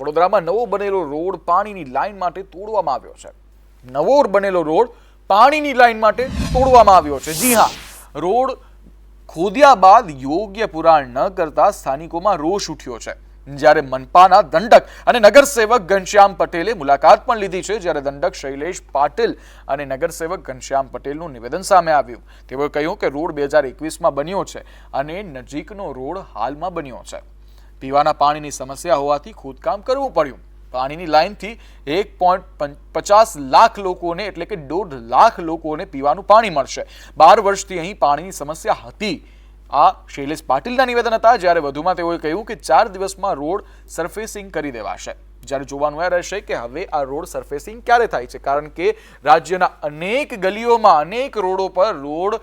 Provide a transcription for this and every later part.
વડોદરામાં નવો બનેલો રોડ પાણીની લાઇન માટે તોડવામાં આવ્યો છે. નવો બનેલો રોડ પાણીની લાઇન માટે તોડવામાં આવ્યો છે. જી હા, રોડ ખોદ્યા બાદ યોગ્ય પુરાણ ન કરતા સ્થાનિકોમાં રોષ ઉઠ્યો છે. જ્યારે મનપાના દંડક અને નગરસેવક ઘનશ્યામ પટેલે મુલાકાત પણ લીધી છે, જ્યારે દંડક શૈલેષ પાટીલ અને નગરસેવક ઘનશ્યામ પટેલનું નિવેદન સામે આવ્યું. તેઓએ કહ્યું કે રોડ બે હજાર એકવીસમાં બન્યો છે અને નજીકનો રોડ હાલમાં બન્યો છે. પીવાના પાણીની સમસ્યા હોવાથી ખોદકામ કરવું પડ્યું. પાણીની લાઇનથી એક પોઈન્ટ પચાસ લાખ લોકોને એટલે કે દોઢ લાખ લોકોને પીવાનું પાણી મળશે. બાર વર્ષથી અહીં પાણીની સમસ્યા હતી. આ શૈલેષ પાટીલના નિવેદન હતા. જ્યારે વધુમાં તેઓએ કહ્યું કે ચાર દિવસમાં રોડ સરફેસિંગ કરી દેવાશે. જ્યારે જોવાનું એ રહેશે કે હવે આ રોડ સરફેસિંગ ક્યારે થાય છે? કારણ કે રાજ્યના અનેક ગલીઓમાં અનેક રોડો પર રોડ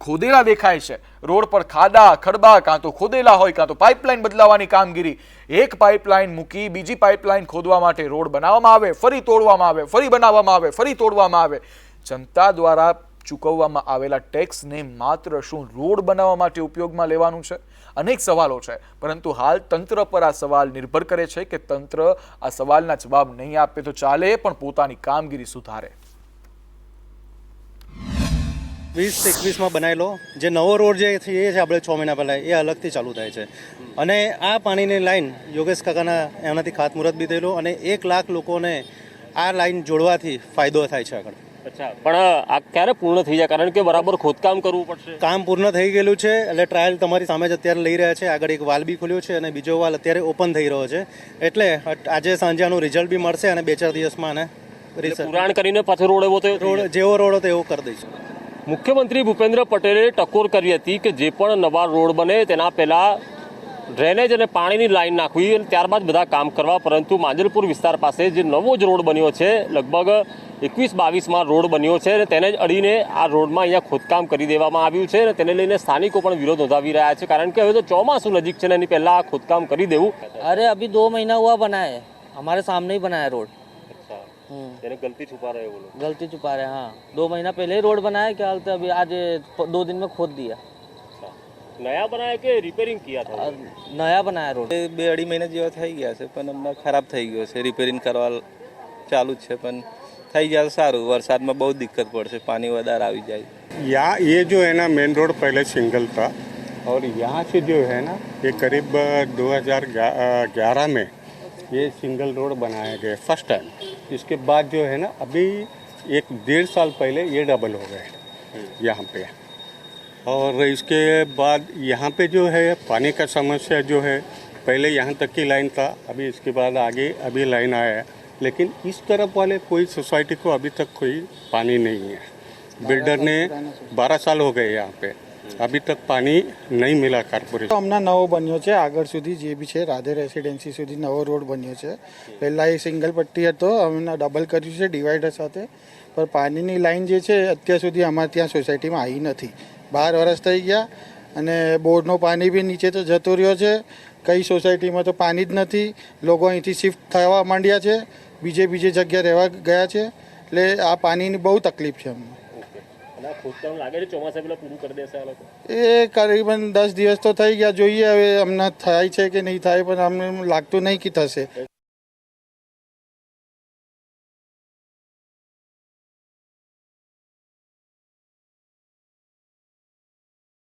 ખોદેલા દેખાય છે. રોડ પર ખાડા, ખડબા, કાં તો ખોદેલા હોય, કાં તો પાઇપલાઇન બદલાવાની કામગીરી. એક પાઇપલાઇન મૂકી બીજી પાઇપલાઇન ખોદવા માટે રોડ બનાવવામાં આવે, ફરી તોડવામાં આવે, ફરી બનાવવામાં આવે, ફરી તોડવામાં આવે. જનતા દ્વારા ચૂકવવામાં આવેલા ટેક્સને માત્ર શું રોડ બનાવવા માટે ઉપયોગમાં લેવાનું છે? અનેક સવાલો છે. પરંતુ હાલ તંત્ર પર આ સવાલ નિર્ભર કરે છે કે તંત્ર આ સવાલના જવાબ નહીં આપે તો ચાલે, પણ પોતાની કામગીરી સુધારે. વીસ એકવીસમાં બનાવેલો. જે નવો રોડ જે છે એ છે આપણે છ મહિના પહેલાં એ અલગથી ચાલુ થાય છે. અને આ પાણીની લાઈન યોગેશ કાકાના એનાથી ખાતમુહૂર્ત બી થયેલું અને એક લાખ લોકોને આ લાઈન જોડવાથી ફાયદો થાય છે આગળ. અચ્છા પણ આ ક્યારે પૂર્ણ થઈ જાય? કારણ કે બરાબર ખોદકામ કરવું પડશે. કામ પૂર્ણ થઈ ગયેલું છે એટલે ટ્રાયલ તમારી સામે જ અત્યારે લઈ રહ્યા છે. આગળ એક વાલ બી ખુલ્યો છે અને બીજો વાલ અત્યારે ઓપન થઈ રહ્યો છે. એટલે આજે સાંજે આનું રિઝલ્ટ બી મળશે અને બે ચાર દિવસમાં આને પુરાણ કરીને પાછો રોડ એવો થયો રોડ જેવો રોડ હતો એવો કરી દઈશું. મુખ્યમંત્રી ભૂપેન્દ્ર પટેલે ટકોર કરી હતી કે જે પણ નવા રોડ બને તેના પહેલાં ડ્રેનેજ અને પાણીની લાઇન નાખવી અને ત્યારબાદ બધા કામ કરવા, પરંતુ માંજલપુર વિસ્તાર પાસે જે નવો જ રોડ બન્યો છે, લગભગ એકવીસ બાવીસમાં રોડ બન્યો છે અને તેને જ અડીને આ રોડમાં અહીંયા ખોદકામ કરી દેવામાં આવ્યું છે અને તેને લઈને સ્થાનિકો પણ વિરોધ નોંધાવી રહ્યા છે. કારણ કે હવે તો ચોમાસું નજીક છે ને એની પહેલાં આ ખોદકામ કરી દેવું. અરે, અભી દો મહિના હુઆ બનાએ અમારે સામને બનાયા રોડ. बना है रोड અચ્છા हम्म, તેને ગલતી છુપા રહે બોલો गलती छुपा रहे हैं हाँ दो महीना पहले ही रोड बनाया क्या हालत है अभी आज प- दो दिन में खोद दिया નયા બનાયા કે રિપેરિંગ કિયા था और नया बनाया रोड એ બે અઢી મહિના જેવા થઈ ગયા છે પણ હમણાં ખરાબ થઈ ગયો છે રિપેરિંગ કરવા ચાલુ જ છે પણ થઈ જાય તો સારું વરસાદમાં બહુ દિક્કત પડશે પાણી વધારે આવી જાય यहाँ ये जो है ना मेन रोड पहले सिंगल था और यहाँ से जो है ना ये करीब 2011 में ये सिंगल रोड बनाया गया फर्स्ट टाइम इसके बाद जो है ना अभी एक डेढ़ साल पहले ये डबल हो गए यहाँ पे। और इसके बाद यहाँ पे जो है पानी का समस्या जो है पहले यहाँ तक की लाइन था अभी इसके बाद आगे अभी लाइन आया। है लेकिन इस तरफ़ वाले कोई सोसाइटी को अभी तक कोई पानी नहीं है। बिल्डर ने 12 साल हो गए यहाँ पे। અભી તક પાણી નહીં મિલા કોર્પોરેશન હમણાં નવો બન્યો છે, આગળ સુધી જે બી છે, રાધે રેસિડેન્સી સુધી નવો રોડ બન્યો છે. પહેલાં એ સિંગલ પટ્ટી હતો અમને ડબલ કર્યું છે ડિવાઈડર સાથે. પણ પાણીની લાઈન જે છે, અત્યાર સુધી અમારે ત્યાં સોસાયટીમાં આવી નથી. બાર વરસ થઈ ગયા અને બોરનું પાણી બી નીચે તો જતો રહ્યો છે. કઈ સોસાયટીમાં તો પાણી જ નથી. લોકો અહીંથી શિફ્ટ થવા માંડ્યા છે. બીજે બીજે જગ્યા રહેવા ગયા છે. એટલે આ પાણીની બહુ તકલીફ છે અમને. એ કરીબન દસ દિવસ તો થઈ ગયા. જોઈએ હવે હમણાં થાય છે કે નહીં થાય પણ અમને લાગતું નહીં કે થશે.